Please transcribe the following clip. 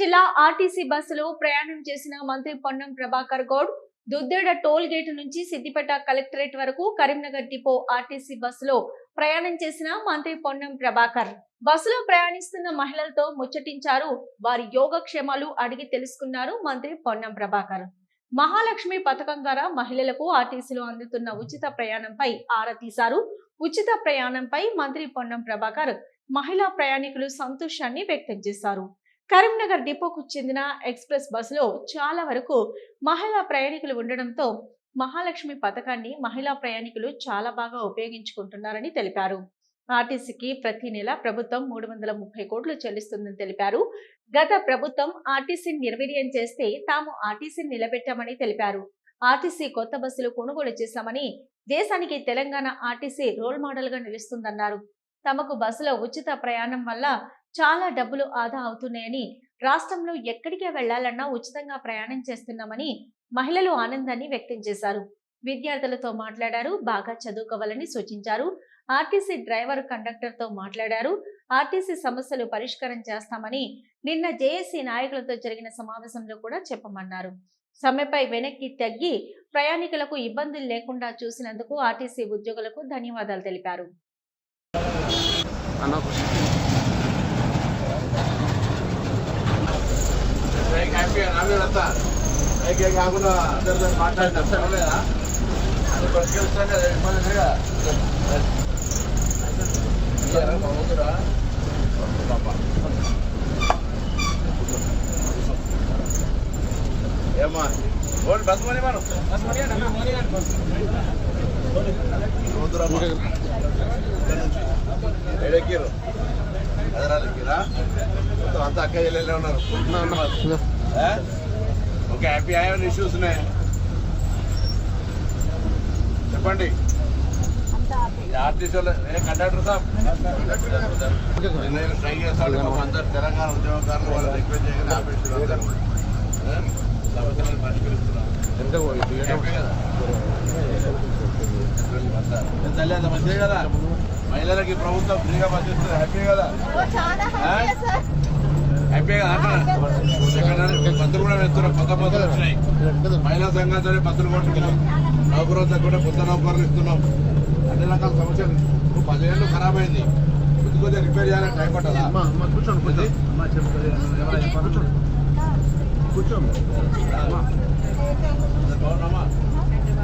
జిల్లా ఆర్టీసీ బస్సులో ప్రయాణం చేసిన మంత్రి పొన్నం ప్రభాకర్ గౌడ్ దుద్దేడ టోల్ గేట్ నుంచి సిద్దిపేట కలెక్టరేట్ వరకు కరీంనగర్ డిపో ఆర్టీసీ బస్సులో ప్రయాణం చేసిన మంత్రి పొన్నం ప్రభాకర్. బస్సులో ప్రయాణిస్తున్న మహిళలతో ముచ్చటించారు. వారి యోగక్షేమాలు అడిగి తెలుసుకున్నారు మంత్రి పొన్నం ప్రభాకర్. మహాలక్ష్మి పథకం ద్వారా మహిళలకు ఆర్టీసీలో అందుతున్న ఉచిత ప్రయాణంపై ఆరా తీశారు. ఉచిత ప్రయాణంపై మంత్రి పొన్నం ప్రభాకర్ మహిళా ప్రయాణికులు సంతోషాన్ని వ్యక్తం చేశారు. కరీంనగర్ డిపోకు చెందిన ఎక్స్ప్రెస్ బస్సులో చాలా వరకు మహిళా ప్రయాణికులు ఉండడంతో మహాలక్ష్మి పథకాన్ని మహిళా ప్రయాణికులు చాలా బాగా ఉపయోగించుకుంటున్నారని తెలిపారు. ఆర్టీసీకి ప్రతి నెల ప్రభుత్వం మూడు వందల ముప్పై కోట్లు చెల్లిస్తుందని తెలిపారు. గత ప్రభుత్వం ఆర్టీసీని నిర్వీర్యం చేస్తే తాము ఆర్టీసీని నిలబెట్టామని తెలిపారు. ఆర్టీసీ కొత్త బస్సులు కొనుగోలు చేశామని దేశానికి తెలంగాణ ఆర్టీసీ రోల్ మోడల్గా నిలుస్తుందన్నారు. తమకు బస్సులో ఉచిత ప్రయాణం వల్ల చాలా డబ్బులు ఆదా అవుతున్నాయని రాష్ట్రంలో ఎక్కడికే వెళ్ళాలన్నా ఉచితంగా ప్రయాణం చేస్తున్నామని మహిళలు ఆనందాన్ని వ్యక్తం చేశారు. విద్యార్థులతో మాట్లాడారు బాగా చదువుకోవాలని సూచించారు. ఆర్టీసీ డ్రైవర్ కండక్టర్తో మాట్లాడారు. ఆర్టీసీ సమస్యలు పరిష్కారం చేస్తామని నిన్న జేఏసీ నాయకులతో జరిగిన సమావేశంలో కూడా చెప్పమన్నారు. సమ్మెపై వెనక్కి తగ్గి ప్రయాణికులకు ఇబ్బందులు లేకుండా చూసినందుకు ఆర్టీసీ ఉద్యోగులకు ధన్యవాదాలు తెలిపారు. నావేనంతా అయితే కాకుండా అందరితో మాట్లాడినాం సరేనా అది పరిష్కరిస్తాను కదా ఇబ్బంది లేదుగా ఇయ్యారా మా ఊరురా? పాప. ఏమ్మా ఓడి బస్ మనీ మనం మొత్తం అంతా అక్క చెల్లెలే ఉన్నారు? ఓకే హ్యాపీ ఏమైనా ఇష్యూస్ ఉన్నాయి? చెప్పండి. ఆర్టీసీ వాళ్ళు ఏ కండక్టర్ సాబ్? నేను ట్రై చేస్తాడు పాపం అందరు తెలంగాణ ఉద్యోగకారులు వాళ్ళు రిక్వెస్ట్ చేయగానే ఆపేసారు అందరూ. ఏ? సమస్యలను పరిష్కరిస్తున్నాం హ్యాపీ కదా? మంచిదే మహిళలకి ప్రభుత్వం ఫ్రీగా బస్ ఇస్తుంది హ్యాపీ కదా అన్న పత్తులు కూడా వేస్తున్నాం కొత్త పత్తులు వచ్చినాయి. మహిళా సంఘాలతో పత్తులు కొట్టుకున్నాం. నౌకరు కూడా కొత్త నౌకర్లు ఇస్తున్నాం. అన్ని రకాల సమస్యలు. ఇప్పుడు ఖరాబ్ అయింది. కొద్ది కొద్దిగా రిపేర్ చేయాలని టైం పట్టదా? కూర్చోండి కూర్చోండి. కూర్చోండి. బాగున్నామా